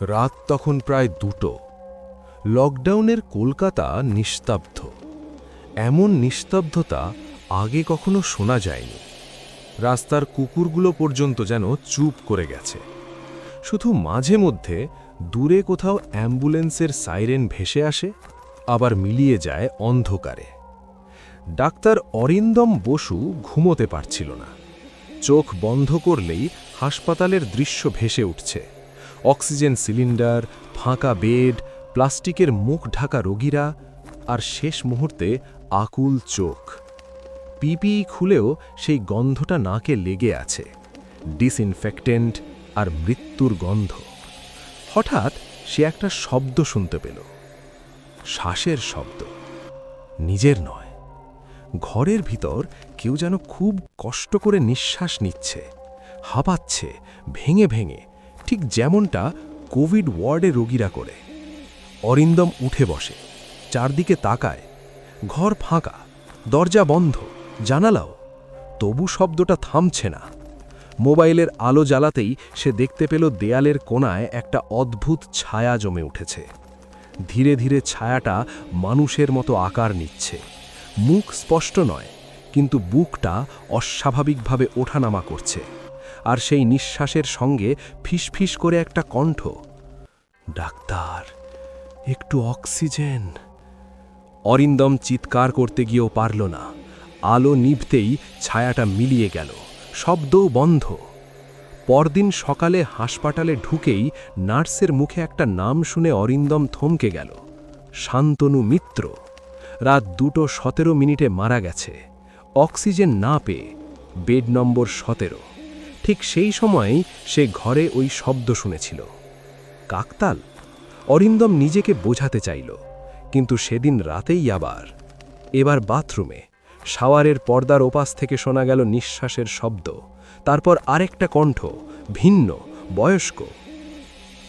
রাত তখন প্রায় দুটো। লকডাউনের কলকাতা নিস্তব্ধ। এমন নিস্তব্ধতা আগে কখনো শোনা যায়নি। রাস্তার কুকুরগুলো পর্যন্ত যেন চুপ করে গেছে। শুধু মাঝে মধ্যে দূরে কোথাও অ্যাম্বুলেন্সের সাইরেন ভেসে আসে, আবার মিলিয়ে যায় অন্ধকারে। ডাক্তার অরিন্দম বসু ঘুমোতে পারছিল না। চোখ বন্ধ করলেই হাসপাতালের দৃশ্য ভেসে উঠছে। অক্সিজেন সিলিন্ডার, ফাঁকা বেড, প্লাস্টিকের মুখ ঢাকা রোগীরা আর শেষ মুহূর্তে আকুল চোখ। পিপিই খুলেও সেই গন্ধটা নাকে লেগে আছে। ডিসইনফেক্টেন্ট আর মৃত্যুর গন্ধ। হঠাৎ সে একটা শব্দ শুনতে পেল। শ্বাসের শব্দ। নিজের নয়। ঘরের ভিতর কেউ যেন খুব কষ্ট করে নিঃশ্বাস নিচ্ছে। হাঁপাচ্ছে, ভেঙে ভেঙে। ঠিক যেমনটা কোভিড ওয়ার্ডে রোগীরা করে। অরিন্দম উঠে বসে, চারদিকে তাকায়, ঘর ফাঁকা, দরজা বন্ধ, জানালাও। তবু শব্দটা থামছে না। মোবাইলের আলো জ্বালাতেই সে দেখতে পেল দেয়ালের কোণায় একটা অদ্ভুত ছায়া জমে উঠেছে। ধীরে ধীরে ছায়াটা মানুষের মতো আকার নিচ্ছে। মুখ স্পষ্ট নয়, কিন্তু বুকটা অস্বাভাবিকভাবে ওঠানামা করছে। আর সেই নিঃশ্বাসের সঙ্গে ফিসফিস করে একটা কণ্ঠ। ডাক্তার, একটু অক্সিজেন। অরিন্দম চিৎকার করতে গিয়েও পারল না। আলো নিভতেই ছায়াটা মিলিয়ে গেল। শব্দও বন্ধ। পরদিন সকালে হাসপাতালে ঢুকেই নার্সের মুখে একটা নাম শুনে অরিন্দম থমকে গেল। শান্তনু মিত্র। রাত দুটো সতেরো মিনিটে মারা গেছে। অক্সিজেন না পেয়ে বেড নম্বর সতেরো। ঠিক সেই সময়েই সে ঘরে ওই শব্দ শুনেছিল। কাকতাল, অরিন্দম নিজেকে বোঝাতে চাইল, কিন্তু সেদিন রাতেই আবার, এবার বাথরুমে, শাওয়ারের পর্দার ওপাশ থেকে শোনা গেল নিঃশ্বাসের শব্দ, তারপর আরেকটা কণ্ঠ, ভিন্ন, বয়স্ক।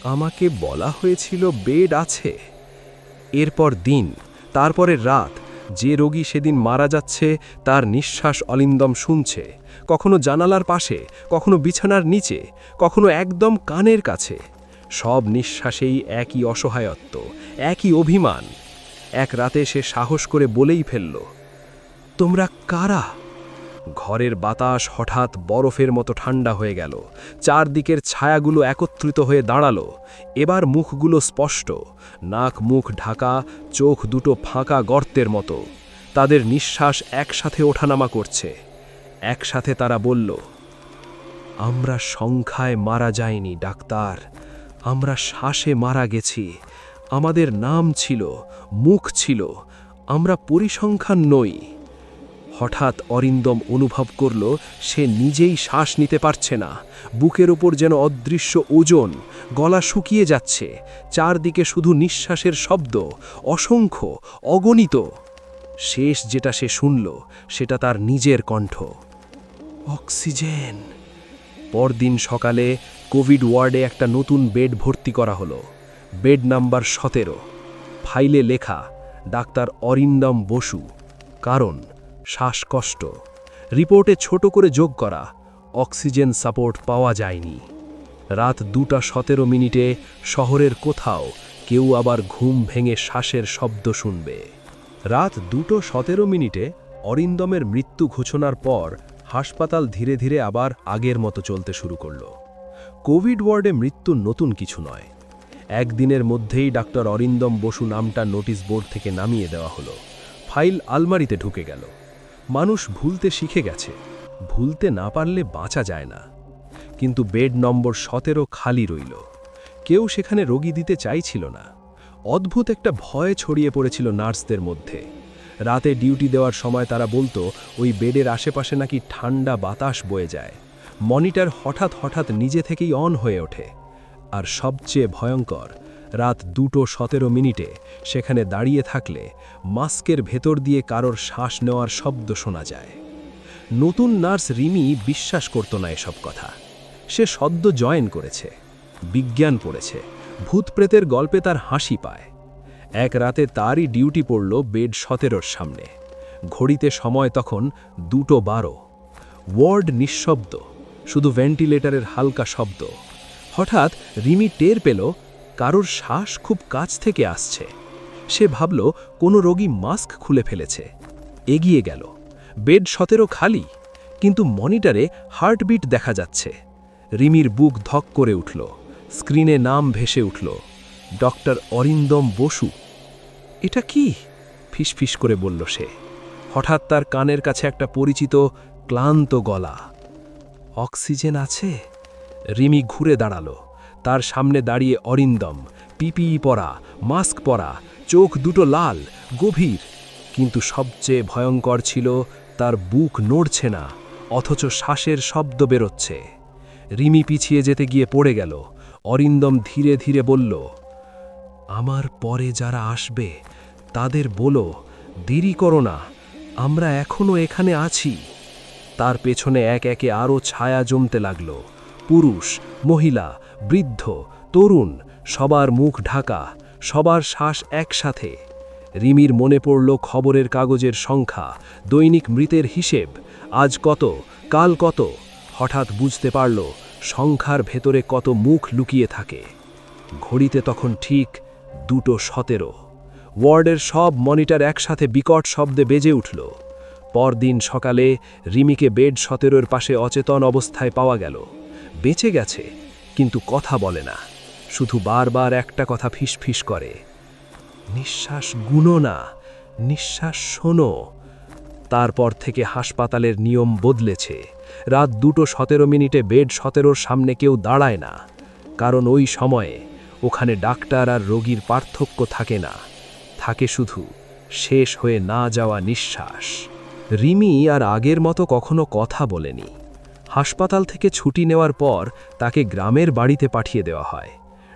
আমাকে বলা হয়েছিল বেড আছে। এরপর দিন, তারপরে রাত, যে রোগী সেদিন মারা যাচ্ছে, তার নিঃশ্বাস অলিন্দম শুনছে। কখনো জানালার পাশে, কখনো বিছানার নিচে, কখনো একদম কানের কাছে। সব নিঃশ্বাসেই একই অসহায়ত্ব, একই অভিমান। এক রাতে সে সাহস করে বলেই ফেলল, তোমরা কারা? ঘরের বাতাস হঠাৎ বরফের মতো ঠান্ডা হয়ে গেল, চারদিকের ছায়াগুলো একত্রিত হয়ে দাঁড়াল, এবার মুখগুলো স্পষ্ট, নাক মুখ ঢাকা, চোখ দুটো ফাঁকা গর্তের মতো। তাদের নিঃশ্বাস একসাথে ওঠানামা করছে। একসাথে তারা বলল, আমরা সংখ্যায় মারা যাইনি, ডাক্তার। আমরা শ্বাসে মারা গেছি। আমাদের নাম ছিল, মুখ ছিল। আমরা পরিসংখ্যান নই। হঠাৎ অরিন্দম অনুভব করল, সে নিজেই শ্বাস নিতে পারছে না। বুকের ওপর যেন অদৃশ্য ওজন, গলা শুকিয়ে যাচ্ছে। চারদিকে শুধু নিঃশ্বাসের শব্দ, অসংখ্য, অগণিত। শেষ যেটা সে শুনল, সেটা তার নিজের কণ্ঠ। অক্সিজেন। পরদিন সকালে কোভিড ওয়ার্ডে একটা নতুন বেড ভর্তি করা হলো। বেড নাম্বার সতেরো। ফাইলে লেখা, ডাক্তার অরিন্দম বসু। কারণ, শ্বাসকষ্ট। রিপোর্টে ছোট করে যোগ করা, অক্সিজেন সাপোর্ট পাওয়া যায়নি। রাত দুটা সতেরো মিনিটে শহরের কোথাও কেউ আবার ঘুম ভেঙে শ্বাসের শব্দ শুনবে। রাত দুটো সতেরো মিনিটে অরিন্দমের মৃত্যু ঘোষণার পর হাসপাতাল ধীরে ধীরে আবার আগের মতো চলতে শুরু করল। কোভিড ওয়ার্ডে মৃত্যু নতুন কিছু নয়। একদিনের মধ্যেই ডাক্তার অরিন্দম বসু নামটা নোটিশ বোর্ড থেকে নামিয়ে দেওয়া হলো। ফাইল আলমারিতে ঢুকে গেল। মানুষ ভুলতে শিখে গেছে। ভুলতে না পারলে বাঁচা যায় না। কিন্তু বেড নম্বর সতেরো খালি রইল। কেউ সেখানে রোগী দিতে চাইছিল না। অদ্ভুত একটা ভয় ছড়িয়ে পড়েছিল নার্সদের মধ্যে। রাতে ডিউটি দেওয়ার সময় তারা বলতো, ওই বেডের আশেপাশে নাকি ঠান্ডা বাতাস বয়ে যায়। মনিটর হঠাৎ হঠাৎ নিজে থেকেই অন হয়ে ওঠে। আর সবচেয়ে ভয়ঙ্কর, রাত দুটো সতেরো মিনিটে সেখানে দাঁড়িয়ে থাকলে মাস্কের ভেতর দিয়ে কারোর শ্বাস নেওয়ার শব্দ শোনা যায়। নতুন নার্স রিমি বিশ্বাস করত না এসব কথা। সে সদ্য জয়েন করেছে, বিজ্ঞান পড়েছে ভূতপ্রেতের গল্পে তার হাসি পায়। এক রাতে তারই ডিউটি পড়ল বেড সতেরোর সামনে। ঘড়িতে সময় তখন দুটো বারো। ওয়ার্ড নিঃশব্দ, শুধু ভেন্টিলেটরের হালকা শব্দ। হঠাৎ রিমি টের পেল, কারোর শ্বাস খুব কাছ থেকে আসছে। সে ভাবল, কোনো রোগী মাস্ক খুলে ফেলেছে। এগিয়ে গেল। বেড সতেরো খালি, কিন্তু মনিটরে হার্টবিট দেখা যাচ্ছে। রিমির বুক ধক করে উঠল। স্ক্রিনে নাম ভেসে উঠল, ডক্টর অরিন্দম বসু। এটা কি? ফিসফিস করে বলল সে। হঠাৎ তার কানের কাছে একটা পরিচিত ক্লান্ত গলা। অক্সিজেন আছে? রিমি ঘুরে দাঁড়াল। তার সামনে দাঁড়িয়ে অরিন্দম পিপিই পরা, মাস্ক পরা, চোখ দুটো লাল, গভীর। কিন্তু সবচেয়ে ভয়ঙ্কর ছিল তার বুক নড়ছে না, অথচ শ্বাসের শব্দ বেরোচ্ছে। রিমি পিছিয়ে যেতে গিয়ে পড়ে গেল। অরিন্দম ধীরে ধীরে বলল, আমার পরে যারা আসবে তাদের বলো, দেরি করো না, আমরা এখনও এখানে আছি। তার পেছনে এক একে আরও ছায়া জমতে লাগল। পুরুষ, মহিলা, বৃদ্ধ, তরুণ, সবার মুখ ঢাকা, সবার শ্বাস একসাথে। রিমির মনে পড়ল খবরের কাগজের সংখ্যা, দৈনিক মৃতের হিসেব, আজ কত, কাল কত। হঠাৎ বুঝতে পারল, সংখ্যার ভেতরে কত মুখ লুকিয়ে থাকে। ঘড়িতে তখন ঠিক দুটো সতেরো। ওয়ার্ডের সব মনিটর একসাথে বিকট শব্দে বেজে উঠল। পরদিন সকালে রিমিকে বেড সতেরোর পাশে অচেতন অবস্থায় পাওয়া গেল। বেঁচে গেছে, কিন্তু কথা বলে না। শুধু বারবার একটা কথা ফিসফিস করে। নিঃশ্বাস গুনো না, নিঃশ্বাস শোনো। তারপর থেকে হাসপাতালের নিয়ম বদলেছে। রাত দুটো সতেরো মিনিটে বেড সতেরোর সামনে কেউ দাঁড়ায় না। কারণ ওই সময়ে ওখানে ডাক্তার আর রোগীর পার্থক্য থাকে না। থাকে শুধু, শেষ হয়ে না যাওয়া নিঃশ্বাস। রিমি আর আগের মতো কখনো কথা বলেনি। হাসপাতাল থেকে ছুটি নেওয়ার পর তাকে গ্রামের বাড়িতে পাঠিয়ে দেওয়া হয়।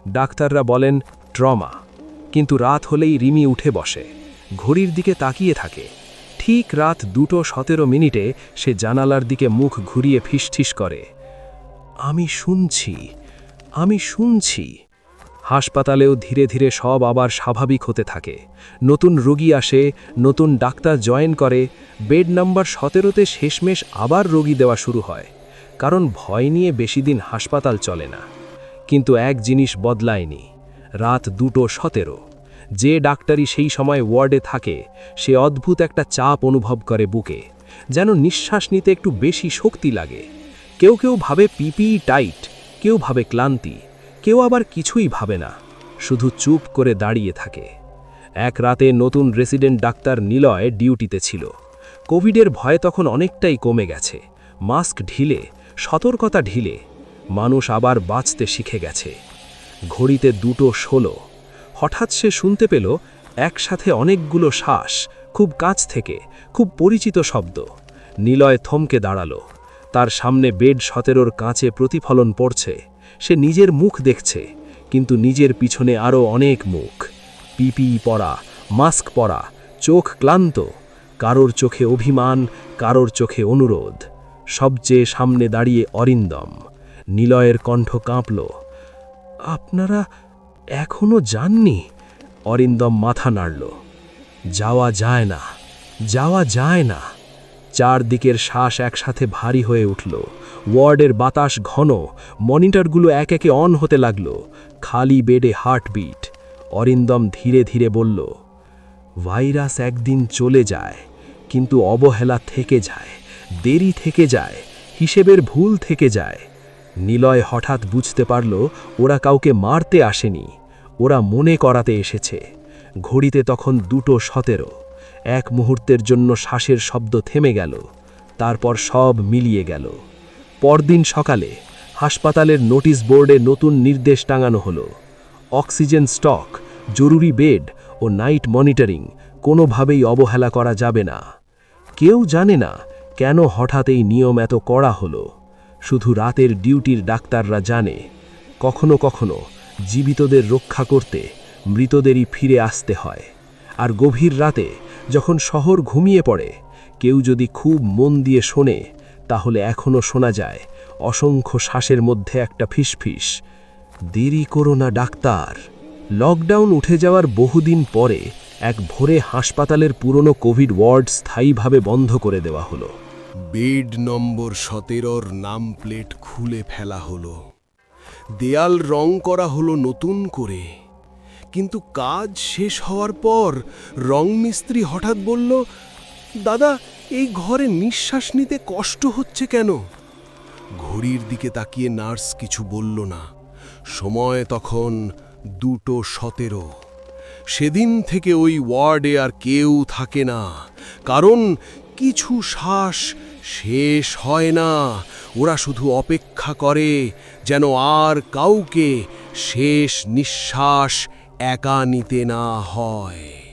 ডাক্তাররা বলেন, ট্রমা। কিন্তু রাত হলেই রিমি উঠে বসে। ঘড়ির দিকে তাকিয়ে থাকে। ঠিক রাত দুটো সতেরো মিনিটে সে জানালার দিকে মুখ ঘুরিয়ে ফিসঠিস করে, আমি শুনছি আমি শুনছি। হাসপাতালেও ধীরে ধীরে সব আবার স্বাভাবিক হতে থাকে। নতুন রোগী আসে, নতুন ডাক্তার জয়েন করে, বেড নাম্বার সতেরোতে শেষমেশ আবার রোগী দেওয়া শুরু হয়। কারণ ভয় নিয়ে বেশি দিন হাসপাতাল চলে না। কিন্তু এক জিনিস বদলায়নি, রাত দুটো সতেরো। যে ডাক্তারই সেই সময় ওয়ার্ডে থাকে, সে অদ্ভুত একটা চাপ অনুভব করে বুকে, যেন নিঃশ্বাস নিতে একটু বেশি শক্তি লাগে। কেউ কেউ ভাবে পিপিই টাইট, কেউ ভাবে ক্লান্তি। কেউ আবার কিছুই ভাবে না, শুধু চুপ করে দাঁড়িয়ে থাকে। এক রাতে নতুন রেসিডেন্ট ডাক্তার নিলয় ডিউটিতে ছিল। কোভিডের ভয় তখন অনেকটাই কমে গেছে। মাস্ক ঢিলে, সতর্কতা ঢিলে, মানুষ আবার বাঁচতে শিখে গেছে। ঘড়িতে দুটো ষোলো। হঠাৎ সে শুনতে পেল, একসাথে অনেকগুলো শ্বাস, খুব কাছ থেকে, খুব পরিচিত শব্দ। নিলয় থমকে দাঁড়াল। তার সামনে বেড সতেরোর কাঁচে প্রতিফলন পড়ছে। সে নিজের মুখ দেখছে, কিন্তু নিজের পিছনে আরও অনেক মুখ। পিপিই পরা, মাস্ক পরা, চোখ ক্লান্ত, কারোর চোখে অভিমান, কারোর চোখে অনুরোধ। সবচেয়ে সামনে দাঁড়িয়ে অরিন্দম, নিলয়ের কণ্ঠ কাঁপল, আপনারা এখনও যাননি? অরিন্দম মাথা নাড়ল, যাওয়া যায় না, যাওয়া যায় না। চারদিকের শ্বাস একসাথে ভারী হয়ে উঠল। ওয়ার্ডের বাতাস ঘন, মনিটরগুলো এক একে অন হতে লাগল। খালি বেডে হার্টবিট। অরিন্দম ধীরে ধীরে বলল, ভাইরাস একদিন চলে যায়, কিন্তু অবহেলা থেকে যায়, দেরি থেকে যায়, হিসেবের ভুল থেকে যায়। নিলয় হঠাৎ বুঝতে পারল, ওরা কাউকে মারতে আসেনি। ওরা মনে করাতে এসেছে। ঘড়িতে তখন দুটো সতেরো। এক মুহূর্তের জন্য শ্বাসের শব্দ থেমে গেল, তারপর সব মিলিয়ে গেল। পরদিন সকালে হাসপাতালের নোটিশ বোর্ডে নতুন নির্দেশ টাঙানো হলো। অক্সিজেন স্টক, জরুরি বেড ও নাইট মনিটরিং কোনোভাবেই অবহেলা করা যাবে না। কেউ জানে না কেন হঠাৎ এই নিয়ম এত কড়া হলো। শুধু রাতের ডিউটির ডাক্তাররা জানে, কখনো কখনো জীবিতদের রক্ষা করতে মৃতদেরই ফিরে আসতে হয়। আর গভীর রাতে যখন শহর ঘুমিয়ে পড়ে, কেউ যদি খুব মন দিয়ে শোনে, তাহলে এখনও শোনা যায়, অসংখ্য শ্বাসের মধ্যে একটা ফিসফিস, দেরি করো না, ডাক্তার। লকডাউন উঠে যাওয়ার বহুদিন পরে এক ভোরে হাসপাতালের পুরনো কোভিড ওয়ার্ড স্থায়ীভাবে বন্ধ করে দেওয়া হলো। বেড নম্বর সতেরোর নাম প্লেট খুলে ফেলা হলো। দেয়াল রং করা হলো নতুন করে। কিন্তু কাজ শেষ হওয়ার পর রং মিস্ত্রি হঠাৎ বলল, দাদা, এই ঘরে নিঃশ্বাস নিতে কষ্ট হচ্ছে কেন? ঘড়ির দিকে তাকিয়ে নার্স কিছু বলল না। সময় তখন দুটো সতেরো। সেদিন থেকে ওই ওয়ার্ডে আর কেউ থাকে না, কারণ কিছু শ্বাস শেষ হয় না। ওরা শুধু অপেক্ষা করে যেন আর কাউকে শেষ নিঃশ্বাস একা নিতে না হয়।